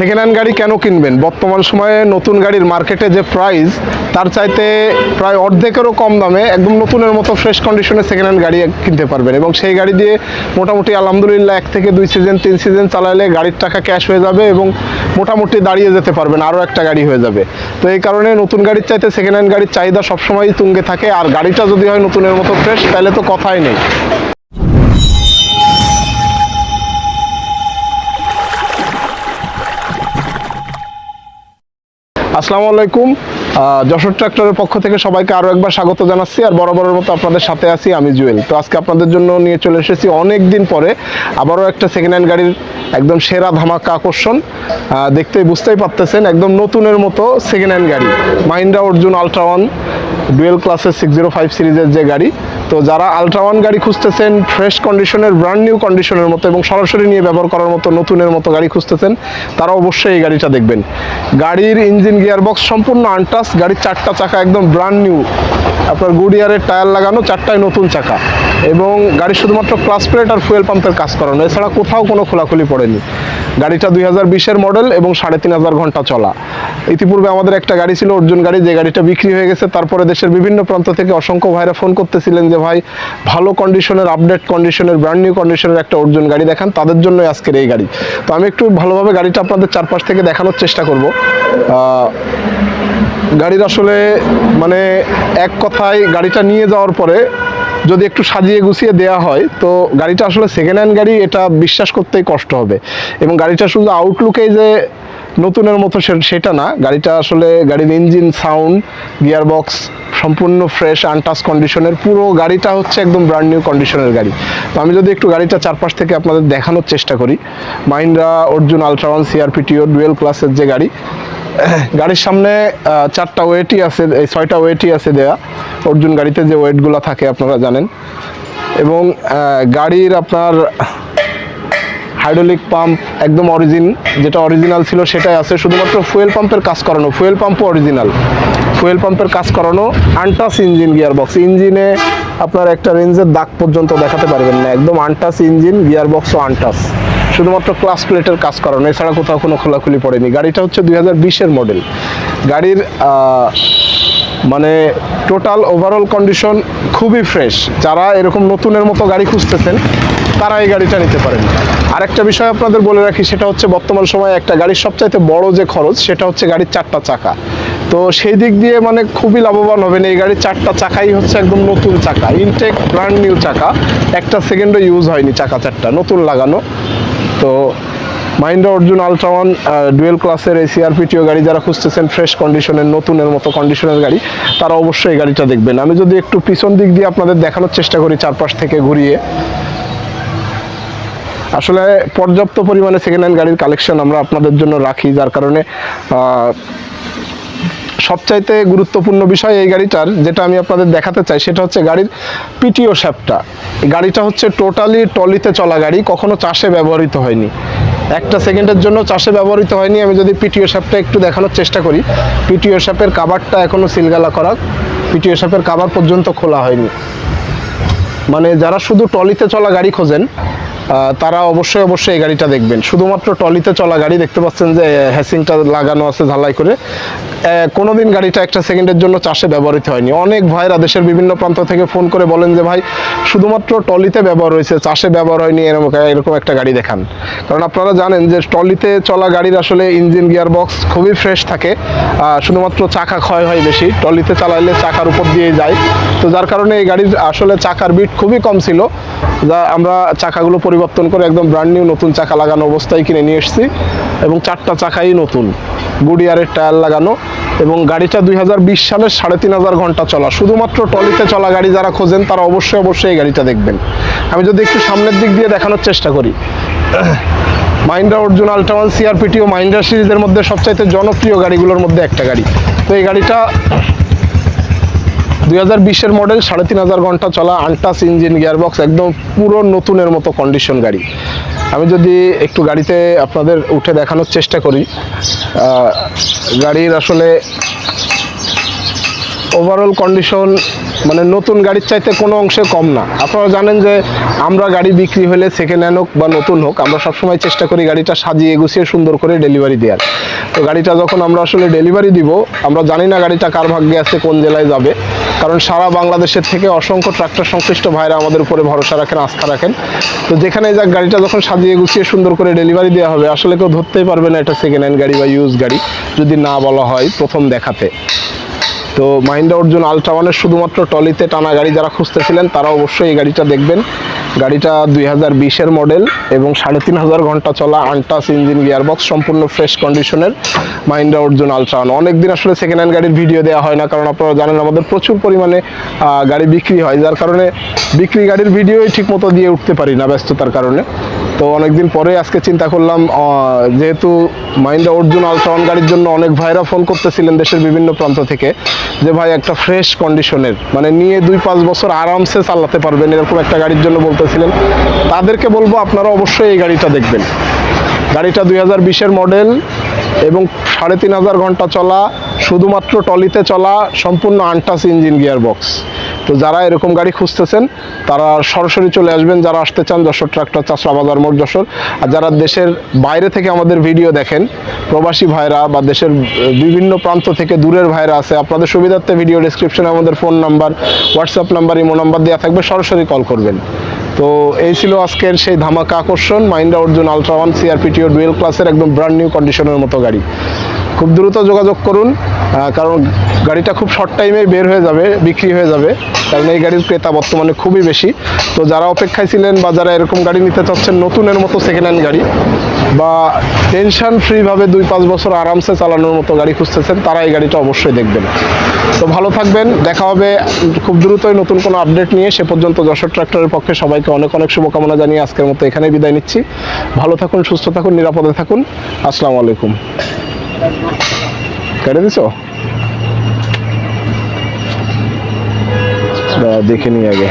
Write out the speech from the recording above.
Second hand গাড়ি কেন কিনবেন? বর্তমান সময়ে নতুন গাড়ির মার্কেটে যে প্রাইস তার চাইতে প্রায় অর্ধেকেরও কম দামে একদম নতুনের মতো ফ্রেশ কন্ডিশনে সেকেন্ড হ্যান্ড গাড়ি কিনতে পারবেন এবং সেই গাড়ি দিয়ে মোটামুটি আলহামদুলিল্লাহ এক থেকে দুই সিজন তিন সিজন চালালে গাড়ির টাকা ক্যাশ হয়ে যাবে এবং মোটামুটি দাঁড়িয়ে যেতে পারবেন, আরও একটা গাড়ি হয়ে যাবে। তো এই কারণে নতুন গাড়ির চাইতে সেকেন্ড হ্যান্ড গাড়ির চাহিদা সবসময়ই তুঙ্গে থাকে, আর গাড়িটা যদি হয় নতুনের মতো ফ্রেশ তাহলে তো কথাই নেই। আসসালামু আলাইকুম। যশোর ট্রাক্টরের পক্ষ থেকে সবাইকে আরও একবার স্বাগত জানাচ্ছি আর বরাবরের মতো আপনাদের সাথে আছি আমি জুয়েল। তো আজকে আপনাদের জন্য নিয়ে চলে এসেছি অনেক দিন পরে আবারও একটা সেকেন্ড হ্যান্ড গাড়ির একদম সেরা ধামাকা আকর্ষণ। দেখতেই বুঝতেই পারতেছেন, একদম নতুনের মতো সেকেন্ড হ্যান্ড গাড়ি। Mahindra Arjun ultra one dual ক্লাসের সিক্স জিরো ফাইভ সিরিজের যে গাড়ি তো যারা আলট্রা ওয়ান গাড়ি খুঁজতেছেন ফ্রেশ কন্ডিশনের ব্র্যান্ড নিউ কন্ডিশনের মতো এবং সরাসরি নিয়ে ব্যবহার করার মতো নতুনের মতো গাড়ি খুঁজতেছেন, তারা অবশ্যই এই গাড়িটা দেখবেন। গাড়ির ইঞ্জিন গিয়ারবক্স সম্পূর্ণ আনটাস গাড়ির চারটা চাকা একদম ব্র্যান্ড নিউ আপনার গুড ইয়ারের টায়ার লাগানো, চারটায় নতুন চাকা। এবং গাড়ি শুধুমাত্র ক্লাস প্লেট আর ফুয়েল পাম্পের কাজ করানো। এছাড়া কোথাও কোনো খোলাখুলি পড়েনি। গাড়িটা দুই হাজার বিশের মডেল এবং সাড়ে তিন হাজার ঘণ্টা চলা। ইতিপূর্বে আমাদের একটা গাড়ি ছিল অর্জুন গাড়ি, যে গাড়িটা বিক্রি হয়ে গেছে। তারপরে দেশের বিভিন্ন প্রান্ত থেকে অসংখ্য ভাইরা ফোন করতেছিলেন যে, ভাই, ভালো কন্ডিশনের আপডেট কন্ডিশনের ব্র্যান্ড নিউ কন্ডিশনের একটা অর্জুন গাড়ি দেখান। তাদের জন্য আজকের এই গাড়ি। তো আমি একটু ভালোভাবে গাড়িটা আপনাদের চারপাশ থেকে দেখানোর চেষ্টা করব। গাড়ির আসলে মানে এক কথায় গাড়িটা নিয়ে যাওয়ার পরে যদি একটু সাজিয়ে গুছিয়ে দেওয়া হয়, তো গাড়িটা আসলে সেকেন্ড হ্যান্ড গাড়ি, এটা বিশ্বাস করতেই কষ্ট হবে। এবং গাড়িটা শুধু আউটলুকেই যে নতুনের মতো সেটা না, গাড়িটা আসলে গাড়ির ইঞ্জিন সাউন্ড গিয়ারবক্স সম্পূর্ণ ফ্রেশ আনটাচ কন্ডিশনের পুরো গাড়িটা হচ্ছে একদম ব্র্যান্ড নিউ কন্ডিশনের গাড়ি। তো আমি যদি একটু গাড়িটা চারপাশ থেকে আপনাদের দেখানোর চেষ্টা করি মাইন্ড্রা অর্জুন আলট্রা ওয়ান সিআরপিটিও ডুয়েল ক্লাসের যে গাড়ি গাড়ির সামনে চারটা ওয়েটই আছে, এই ছয়টা ওয়েটই আছে দেয়া। অর্জুন গাড়িতে যে ওয়েটগুলো থাকে আপনারা জানেন। এবং গাড়ির আপনার হাইড্রোলিক পাম্প একদম অরিজিন, যেটা অরিজিনাল ছিল সেটাই আছে। শুধুমাত্র ফুয়েল পাম্পের কাজ করানো, ফুয়েল পাম্পও অরিজিনাল। ফুয়েল পাম্পের কাজ করানো, আনটাস ইঞ্জিন গিয়ার বক্স ইঞ্জিনে আপনার একটা রেঞ্জের দাগ পর্যন্ত দেখাতে পারবেন না। একদম আনটাস ইঞ্জিন, গিয়ারবক্সও আনটাস। শুধুমাত্র ক্লাস প্লেটের কাজ করানো, এছাড়া কোথাও কোনো খোলাখুলি পড়েনি। গাড়িটা হচ্ছে দুই বিশের মডেল গাড়ির মানে টোটাল ওভারঅল কন্ডিশন খুবই ফ্রেশ যারা এরকম নতুনের মতো গাড়ি খুঁজতেছেন, তারা এই গাড়িটা নিতে পারেন। আরেকটা বিষয় আপনাদের বলে রাখি, সেটা হচ্ছে বর্তমান সময়ে একটা গাড়ির সবচাইতে বড় যে খরচ, সেটা হচ্ছে গাড়ির চারটা চাকা। তো সেই দিক দিয়ে মানে খুবই লাভবান হবেন। এই গাড়ির চারটা চাকাই হচ্ছে একদম নতুন চাকা ইনটেক ব্র্যান্ড নিউ চাকা। একটা সেকেন্ডও ইউজ হয়নি চাকা চারটা, নতুন লাগানো। তো মাহিন্দ্রা অর্জুন আলট্রাওয়ান ডুয়েল ক্লাসের এই সিআরপিটিও গাড়ি যারা খুঁজতেছেন ফ্রেশ কন্ডিশনের নতুনের মতো কন্ডিশনের গাড়ি, তারা অবশ্যই এই গাড়িটা দেখবেন। আমি যদি একটু পিছন দিক দিয়ে আপনাদের দেখানোর চেষ্টা করি, চারপাশ থেকে ঘুরিয়ে। আসলে পর্যাপ্ত পরিমাণে সেকেন্ড হ্যান্ড গাড়ির কালেকশন আমরা আপনাদের জন্য রাখি, যার কারণে সবচাইতে গুরুত্বপূর্ণ বিষয় এই গাড়িটার, যেটা আমি আপনাদের দেখাতে চাই, সেটা হচ্ছে গাড়ির পিটিও শ্যাপটা গাড়িটা হচ্ছে টোটালি টলিতে চলা গাড়ি, কখনো চাষে ব্যবহৃত হয়নি। একটা সেকেন্ডের জন্য চাষে ব্যবহৃত হয়নি, আমি যদি পিটিও শ্যাপটা একটু দেখানোর চেষ্টা করি। পিটিও শ্যাপের কাবারটা এখনও সিলগালা করা পিটিও শ্যাপের কাবার পর্যন্ত খোলা হয়নি। মানে যারা শুধু টলিতে চলা গাড়ি খোঁজেন তারা অবশ্যই অবশ্যই এই গাড়িটা দেখবেন। শুধুমাত্র টলিতে চলা গাড়ি, দেখতে পাচ্ছেন যে হ্যাসিংটা লাগানো আছে ঝালাই করে। কোনোদিন গাড়িটা একটা সেকেন্ডের জন্য চাষে ব্যবহৃত হয়নি। অনেক ভাইরা দেশের বিভিন্ন প্রান্ত থেকে ফোন করে বলেন যে, ভাই, শুধুমাত্র টলিতে ব্যবহার হয়েছে, চাষে ব্যবহার হয়নি, এরকম এরকম একটা গাড়ি দেখান। কারণ আপনারা জানেন যে টলিতে চলা গাড়ির আসলে ইঞ্জিন গিয়ার বক্স খুবই ফ্রেশ থাকে। শুধুমাত্র চাকা ক্ষয় হয় বেশি। টলিতে চালাইলে চাকার উপর দিয়ে যায়। তো যার কারণে এই গাড়ির আসলে চাকার বিট খুবই কম ছিল। যা আমরা চাকাগুলো পরিবর্তন করে একদম ব্র্যান্ড নিউ নতুন চাকা লাগানো অবস্থায় কিনে নিয়ে এসেছি। এবং চারটা চাকাই নতুন। গুডিয়ারের টায়ার লাগানো এবং গাড়িটা দুই সালের সাড়ে তিন হাজার ঘণ্টা চলা। শুধুমাত্র টলিতে চলা গাড়ি যারা খোঁজেন, তারা অবশ্যই অবশ্যই এই গাড়িটা দেখবেন। আমি যদি একটু সামনের দিক দিয়ে দেখানোর চেষ্টা করি। মাইন্ডা অর্জুন আলট্রা ওয়ান সিআরপিটিও মাইন্ডা সিরিজের মধ্যে সবচাইতে জনপ্রিয় গাড়িগুলোর মধ্যে একটা গাড়ি। তো এই গাড়িটা দুই হাজার মডেল সাড়ে তিন হাজার ঘণ্টা চলা আনটাস ইঞ্জিন গিয়ারবক্স একদম পুরো নতুনের মতো কন্ডিশন গাড়ি। আমি যদি একটু গাড়িতে আপনাদের উঠে দেখানোর চেষ্টা করি গাড়ির আসলে ওভারঅল কন্ডিশন মানে নতুন গাড়ির চাইতে কোনো অংশে কম না। আপনারা জানেন যে আমরা গাড়ি বিক্রি হলে সেকেন্ড হ্যান্ড হোক বা নতুন হোক, আমরা সবসময় চেষ্টা করি গাড়িটা সাজিয়ে গুছিয়ে সুন্দর করে ডেলিভারি দেওয়ার তো গাড়িটা যখন আমরা আসলে ডেলিভারি দিব, আমরা জানি না গাড়িটা কার ভাগ্যে আছে, কোন জেলায় যাবে। কারণ সারা বাংলাদেশের থেকে অসংখ্য ট্রাক্টর সংশ্লিষ্ট ভাইরা আমাদের উপরে ভরসা রাখেন, আস্থা রাখেন। তো যেখানে যাক গাড়িটা যখন সাজিয়ে গুছিয়ে সুন্দর করে ডেলিভারি দেওয়া হবে, আসলে কেউ ধরতেই পারবে না এটা সেকেন্ড হ্যান্ড গাড়ি বা ইউজ গাড়ি, যদি না বলা হয় প্রথম দেখাতে। তো মাহিন্দা অর্জুন আলট্রাওয়ানের শুধুমাত্র টলিতে টানা গাড়ি যারা খুঁজতেছিলেন, তারা অবশ্যই এই গাড়িটা দেখবেন। গাড়িটা দুই হাজার বিশের মডেল এবং সাড়ে তিন হাজার ঘণ্টা চলা আনটাস ইঞ্জিন গিয়ারবক্স, সম্পূর্ণ ফ্রেশ কন্ডিশনের মাইন্ডা অর্জুন আলট্রান অনেকদিন আসলে সেকেন্ড হ্যান্ড গাড়ির ভিডিও দেওয়া হয় না, কারণ আপনারা জানেন আমাদের প্রচুর পরিমাণে গাড়ি বিক্রি হয়, যার কারণে বিক্রি গাড়ির ভিডিওই ঠিকমতো দিয়ে উঠতে পারি না ব্যস্ততার কারণে। তো অনেকদিন পরে আজকে চিন্তা করলাম যেহেতু মাহিন্দ্রা অর্জুন আলট্রা গাড়ির জন্য অনেক ভাইরা ফোন করতেছিলেন দেশের বিভিন্ন প্রান্ত থেকে, যে ভাই একটা ফ্রেশ কন্ডিশনের মানে নিয়ে দুই পাঁচ বছর আরামসে চালাতে পারবেন, এরকম একটা গাড়ির জন্য বলতেছিলেন। তাদেরকে বলব আপনারা অবশ্যই এই গাড়িটা দেখবেন। গাড়িটা দুই হাজার বিশের মডেল এবং সাড়ে তিন হাজার ঘণ্টা চলা, শুধুমাত্র টলিতে চলা, সম্পূর্ণ আনটাস ইঞ্জিন গিয়ার বক্স তো যারা এরকম গাড়ি খুঁজতেছেন, তারা সরাসরি চলে আসবেন। যারা আসতে চান, যশোর ট্রাক্টর চাষরা বাজার মোড় যশোর। আর যারা দেশের বাইরে থেকে আমাদের ভিডিও দেখেন, প্রবাসী ভাইরা বা দেশের বিভিন্ন প্রান্ত থেকে দূরের ভাইরা আছে, আপনাদের সুবিধার্থে ভিডিও ডিসক্রিপশনে আমাদের phone number WhatsApp number imo number দেওয়া থাকবে, সরাসরি কল করবেন। তো এই ছিল আজকের সেই ধামাকা আকর্ষণ মাইন্ডা অর্জুন আলট্রা ওয়ান সিআরপিটিও ডুয়েল ক্লাসের একদম ব্র্যান্ড নিউ কন্ডিশনের মতো গাড়ি। খুব দ্রুত যোগাযোগ করুন। কারণ গাড়িটা খুব শর্ট টাইমে বের হয়ে যাবে, বিক্রি হয়ে যাবে। কারণ এই গাড়ির ক্রেতা বর্তমানে খুবই বেশি। তো যারা অপেক্ষায় ছিলেন বা যারা এরকম গাড়ি নিতে চাচ্ছেন, নতুনের মতো সেকেন্ড হ্যান্ড গাড়ি বা টেনশন ফ্রিভাবে দুই পাঁচ বছর আরামসে চালানোর মতো গাড়ি খুঁজতেছেন, তারা এই গাড়িটা অবশ্যই দেখবেন। তো ভালো থাকবেন, দেখা হবে খুব দ্রুতই নতুন কোনো আপডেট নিয়ে। সে পর্যন্ত যশোর ট্রাক্টরের পক্ষে সবাইকে অনেক অনেক শুভকামনা জানিয়ে আজকের মতো এখানেই বিদায় নিচ্ছি। ভালো থাকুন, সুস্থ থাকুন, নিরাপদে থাকুন। আসসালামু আলাইকুম। কেটে দিছো? দাঁড়া, দেখে নিই আগে।